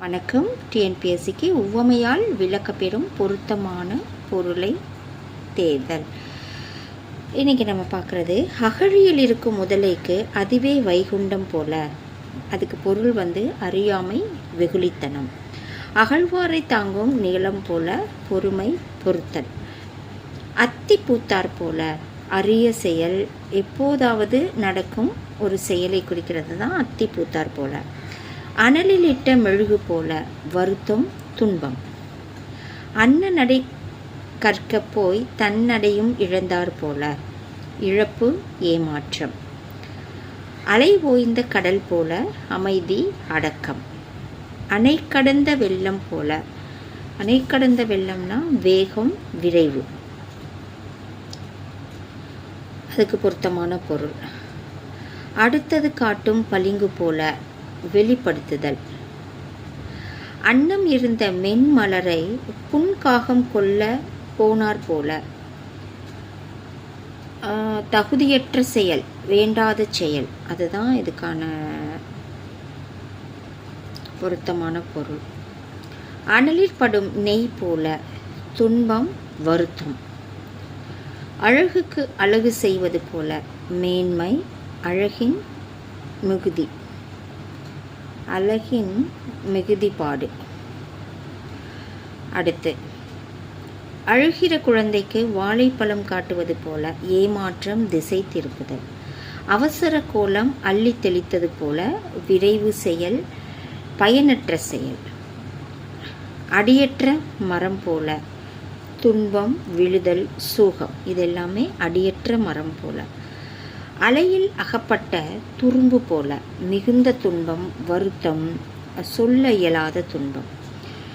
வணக்கம். டிஎன்பிஎஸ்சிக்கு உவமையால் விளக்கப்பெறும் பொருத்தமான பொருளை தேர்தல். இன்றைக்கி நம்ம பார்க்குறது அகழியில் இருக்கும் முதலைக்கு அதுவே வைகுண்டம் போல. அதுக்கு பொருள் வந்து அறியாமை வெகுளித்தனம். அகழ்வாரை தாங்கும் நீளம் போல பொறுமை பொருத்தல். அத்தி பூத்தார் போல அரிய செயல் எப்போதாவது நடக்கும் ஒரு செயலை குறிக்கிறது தான் அத்தி பூத்தார் போல. அனலில் இட்ட மெழுகு போல வருத்தம் துன்பம். அன்ன நடை கற்க போய் தன்னடையும் இழந்தார் போல இழப்பு ஏமாற்றம். அலை ஓய்ந்த கடல் போல அமைதி அடக்கம். அணை கடந்த வெள்ளம் போல அணை கடந்த வெள்ளம்னா வேகம் விரைவு. அதுக்கு பொருத்தமான பொருள். அடுத்தது காட்டும் பளிங்கு போல வெளிப்படுத்துதல். அன்னம் இருந்த மென்மலரை புன்காகம் கொள்ள போனார் போல. ஆஹ், தகுதியற்ற செயல் வேண்டாத செயல். அதுதான் இதுக்கான பொருத்தமான பொருள். அனலில் படும் நெய் போல துன்பம் வருத்தம். அழகுக்கு அழகு செய்வது போல மேன்மை அழகின் மிகுதி. அழகின் மிகுதிப்பாடு. அடுத்து அழுகிற குழந்தைக்கு வாழைப்பழம் காட்டுவது போல ஏமாற்றம் திசை திருப்புதல். அவசர கோலம் அள்ளி தெளித்தது போல விரைவு செயல் பயனற்ற செயல். அடியற்ற மரம் போல துன்பம் விழுதல் சோகம் இதெல்லாமே அடியற்ற மரம் போல. அலையில் அகப்பட்ட துரும்பு போல மிகுந்த துன்பம் வருத்தம் சொல்ல இயலாத துன்பம்.